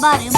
everybody.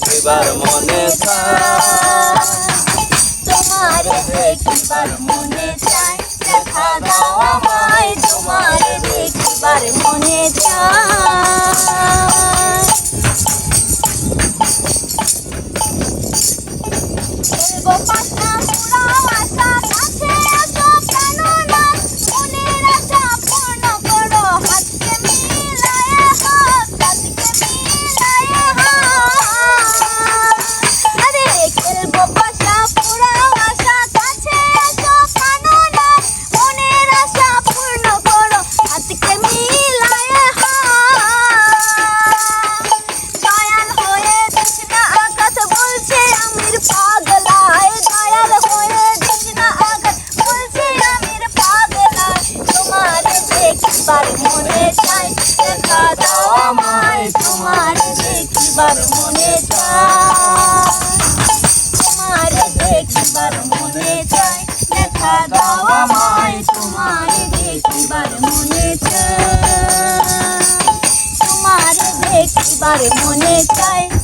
দেখিবার মনে তোমার দেখিবার মনে চায়। দেখা দাওয়া দেখিবার মনে দেখিবার মনে চায় তোমার দেখিবার মনে চায় তোমার দেখিবার মনে চায়